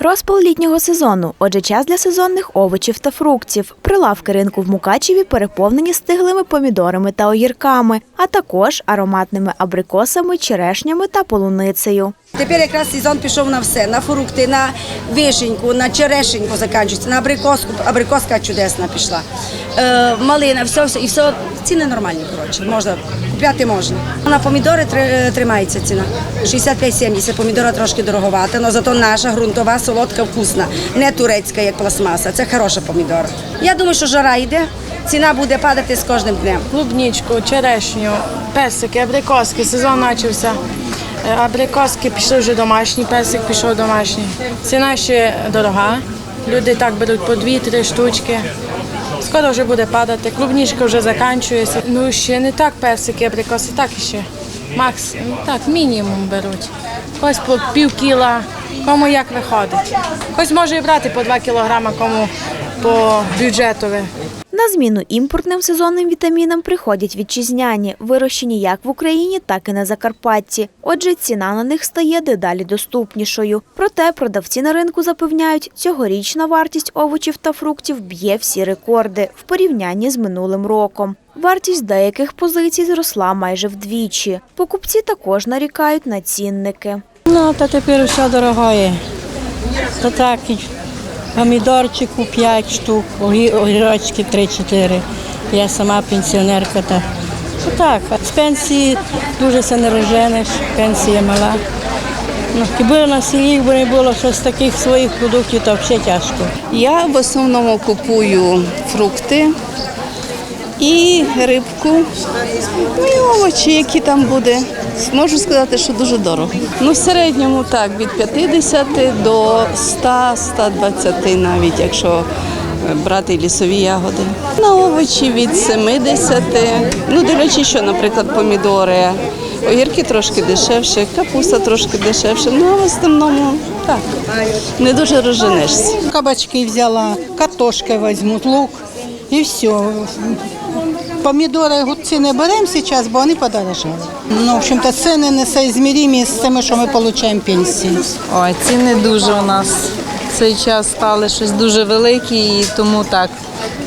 Розпал літнього сезону. Отже, час для сезонних овочів та фруктів. Прилавки ринку в Мукачеві переповнені стиглими помідорами та огірками, а також ароматними абрикосами, черешнями та полуницею. Тепер якраз сезон пішов на все: на фрукти, на вишеньку, на черешеньку закінчується, на абрикоску. Абрикоска чудесна пішла. Е, малина, все, все, і все. Ціни нормальні, коротше. Можна купляти можна. На помідори тримається ціна. 65-70. Помідора трошки дороговата, але зато наша ґрунтова, солодка, вкусна. Не турецька, як пластмаса. Це хороша помідора. Я думаю, що жара йде. Ціна буде падати з кожним днем. клубнічку, черешню, персики, абрикоски. Сезон почався. Е, Абрикоски пішли вже домашні, персик пішов домашній. Ціна ще дорога. Люди так беруть по дві-три штучки. Скоро вже буде падати. Клубнічка вже закінчується. Ну ще не так персики, абрикоси, так іще. Макс, ну, так, мінімум беруть. Ось по пів кіла, кому як виходить. Хтось може і брати по два кілограма, кому по бюджетове. На зміну імпортним сезонним вітамінам приходять вітчизняні, вирощені як в Україні, так і на Закарпатті. Отже, ціна на них стає дедалі доступнішою. Проте продавці на ринку запевняють, цьогорічна вартість овочів та фруктів б'є всі рекорди в порівнянні з минулим роком. Вартість деяких позицій зросла майже вдвічі. Покупці також нарікають на цінники. Ну, та тепер все дорогое. То так, помідорчику 5 штук, огірочки 3-4. Я сама пенсіонерка. Та. Ну, так, з пенсії дуже се не розженеш, пенсія мала. Ну, якби на селі якби не було щось таких своїх продуктів, то взагалі тяжко. Я в основному купую фрукти і рибку, ну і овочі, які там буде. Можу сказати, що дуже дорого. Ну, в середньому так, від 50 до 100-120 навіть, якщо е, брати лісові ягоди. На овочі від 70. Ну, дивлячись, що, наприклад, помідори. Огірки трошки дешевше, капуста трошки дешевше. Ну, а в основному так, не дуже розженешся. Кабачки взяла, картошки возьму, лук і все. Помідори, огурці не беремо зараз, бо вони подорожали. Ну, в общем-то, ціни не соізмірімі з тими, що ми отримуємо пенсії. Ой, ціни дуже у нас цей час стали щось дуже великі, і тому так.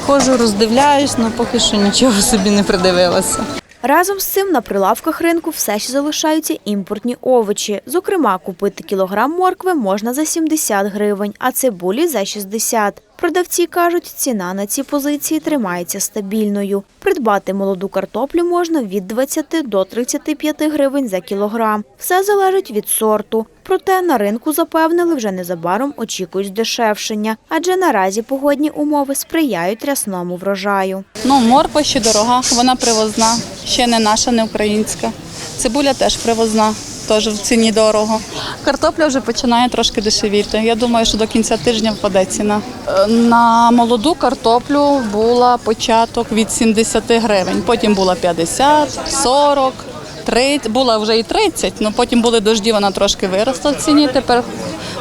Хожу, роздивляюсь, але поки що нічого собі не придивилася. Разом з цим на прилавках ринку все ще залишаються імпортні овочі. Зокрема, купити кілограм моркви можна за 70 гривень, а цибулі за 60. Продавці кажуть, ціна на ці позиції тримається стабільною. Придбати молоду картоплю можна від 20 до 35 гривень за кілограм. Все залежить від сорту. Проте на ринку запевнили, вже незабаром очікують здешевшення, адже наразі погодні умови сприяють рясному врожаю. Ну, морква ще дорога, вона привозна, ще не наша, не українська. Цибуля теж привозна, теж в ціні дорого. Картопля вже починає трошки дешевіти. Я думаю, що до кінця тижня впаде ціна. На молоду картоплю була початок від 70 гривень, потім була 50, 40, 30, була вже і 30, але потім були дожді, вона трошки виросла в ціні. Тепер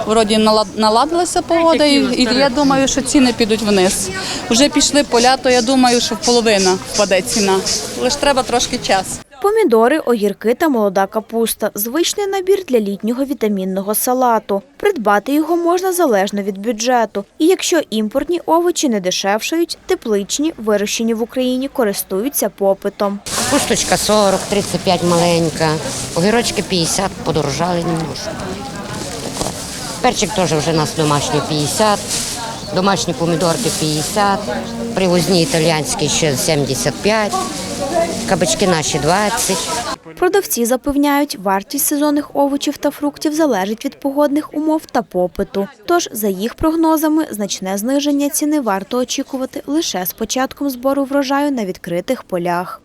вроді наладилася погода, і, і я думаю, що ціни підуть вниз. Вже пішли поля, то я думаю, що половина впаде ціна. Лише треба трошки час. Помідори, огірки та молода капуста звичний набір для літнього вітамінного салату. Придбати його можна залежно від бюджету. І якщо імпортні овочі не дешевшають, тепличні, вирощені в Україні, користуються попитом. Кусточка 40, 35 маленька, огірочки 50, подорожали немножко. Перчик теж вже у нас домашній 50, домашні помідорки 50, привозні італіянські ще 75, кабачки наші 20. Продавці запевняють, вартість сезонних овочів та фруктів залежить від погодних умов та попиту. Тож, за їх прогнозами, значне зниження ціни варто очікувати лише з початком збору врожаю на відкритих полях.